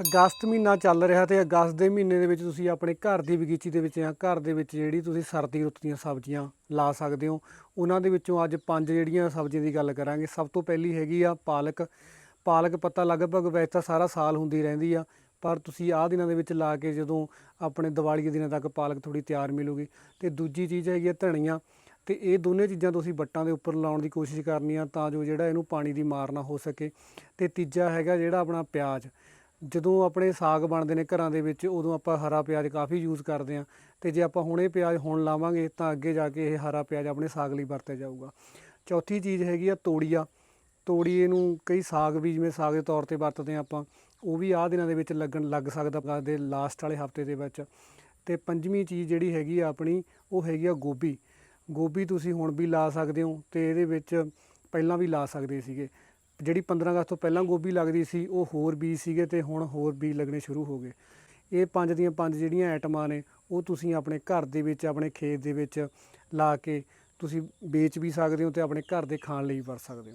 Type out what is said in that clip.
ਅਗਸਤ ਮਹੀਨਾ ਚੱਲ ਰਿਹਾ ਤੇ ਅਗਸਤ ਦੇ ਮਹੀਨੇ ਦੇ ਵਿੱਚ ਤੁਸੀਂ ਆਪਣੇ ਘਰ ਦੀ ਬਗੀਚੀ ਦੇ ਵਿੱਚ ਜਾਂ ਘਰ ਦੇ ਵਿੱਚ ਜਿਹੜੀ ਤੁਸੀਂ ਸਰਦੀ ਰੁੱਤ ਦੀਆਂ ਸਬਜ਼ੀਆਂ ਲਾ ਸਕਦੇ ਹੋ, ਉਹਨਾਂ ਦੇ ਵਿੱਚੋਂ ਅੱਜ ਪੰਜ ਜਿਹੜੀਆਂ ਸਬਜ਼ੀਆਂ ਦੀ ਗੱਲ ਕਰਾਂਗੇ। ਸਭ ਤੋਂ ਪਹਿਲੀ ਹੈਗੀ ਆ ਪਾਲਕ। ਪਾਲਕ ਪੱਤਾ ਲਗਭਗ ਵੈਸੇ ਤਾਂ ਸਾਰਾ ਸਾਲ ਹੁੰਦੀ ਰਹਿੰਦੀ ਆ, ਪਰ ਤੁਸੀਂ ਆਹ ਦਿਨਾਂ ਦੇ ਵਿੱਚ ਲਾ ਕੇ ਜਦੋਂ ਆਪਣੇ ਦੀਵਾਲੀ ਦੇ ਦਿਨਾਂ ਤੱਕ ਪਾਲਕ ਥੋੜੀ ਤਿਆਰ ਮਿਲੂਗੀ। ਤੇ ਦੂਜੀ ਚੀਜ਼ ਹੈਗੀ ਆ ਧਨੀਆ। ਤੇ ਇਹ ਦੋਨੇ ਚੀਜ਼ਾਂ ਤੁਸੀਂ ਵੱਟਾਂ ਦੇ ਉੱਪਰ ਲਾਉਣ ਦੀ ਕੋਸ਼ਿਸ਼ ਕਰਨੀ ਆ ਤਾਂ ਜੋ ਜਿਹੜਾ ਇਹਨੂੰ ਪਾਣੀ ਦੀ ਮਾਰ ਨਾ ਹੋ ਸਕੇ। ਤੇ ਤੀਜਾ ਹੈਗਾ ਜਿਹੜਾ ਆਪਣਾ ਪਿਆਜ਼। ਜਦੋਂ ਆਪਣੇ ਸਾਗ ਬਣਦੇ ਨੇ ਘਰਾਂ ਦੇ ਵਿੱਚ, ਉਦੋਂ ਆਪਾਂ ਹਰਾ ਪਿਆਜ਼ ਕਾਫੀ ਯੂਜ਼ ਕਰਦੇ ਆ ਤੇ ਜੇ ਆਪਾਂ ਹੁਣੇ ਪਿਆਜ਼ ਹੁਣ ਲਾਵਾਂਗੇ, ਤਾਂ ਅੱਗੇ ਜਾ ਕੇ ਇਹ ਹਰਾ ਪਿਆਜ਼ ਆਪਣੇ ਸਾਗ ਲਈ ਵਰਤਿਆ ਜਾਊਗਾ। ਚੌਥੀ ਚੀਜ਼ ਹੈਗੀ ਆ ਤੋੜੀਆ। ਤੋੜੀਏ ਨੂੰ ਕਈ ਸਾਗ ਵੀ, ਜਿਵੇਂ ਸਾਗ ਦੇ ਤੌਰ ਤੇ ਵਰਤਦੇ ਆ ਆਪਾਂ, ਉਹ ਵੀ ਆਹ ਦਿਨਾਂ ਦੇ ਵਿੱਚ ਲੱਗਣ ਲੱਗ ਸਕਦਾ ਦੇ ਲਾਸਟ ਵਾਲੇ ਹਫ਼ਤੇ ਦੇ ਵਿੱਚ। ਤੇ ਪੰਜਵੀਂ ਚੀਜ਼ ਜਿਹੜੀ ਹੈਗੀ ਆ ਆਪਣੀ, ਉਹ ਹੈਗੀ ਆ ਗੋਭੀ। ਗੋਭੀ ਤੁਸੀਂ ਹੁਣ ਵੀ ਲਾ ਸਕਦੇ ਹੋ, ਤੇ ਇਹਦੇ ਵਿੱਚ ਪਹਿਲਾਂ ਵੀ ਲਾ ਸਕਦੇ ਸੀਗੇ। ਜਿਹੜੀ 15 ਅਗਸਤ ਤੋਂ ਪਹਿਲਾਂ ਗੋਭੀ ਲੱਗਦੀ ਸੀ, ਉਹ ਹੋਰ ਬੀਜ ਸੀਗੇ ਤੇ ਹੁਣ ਹੋਰ ਬੀਜ ਲੱਗਣੇ ਸ਼ੁਰੂ ਹੋ ਗਏ। ਇਹ ਪੰਜ ਦੀਆਂ ਪੰਜ ਜਿਹੜੀਆਂ ਆਈਟਮਾਂ ਨੇ, ਉਹ ਤੁਸੀਂ ਆਪਣੇ ਘਰ ਦੇ ਵਿੱਚ, ਆਪਣੇ ਖੇਤ ਦੇ ਵਿੱਚ ਲਾ ਕੇ ਤੁਸੀਂ ਵੇਚ ਵੀ ਸਕਦੇ ਹੋ ਤੇ ਆਪਣੇ ਘਰ ਦੇ ਖਾਣ ਲਈ ਵਰਤ ਸਕਦੇ ਹੋ।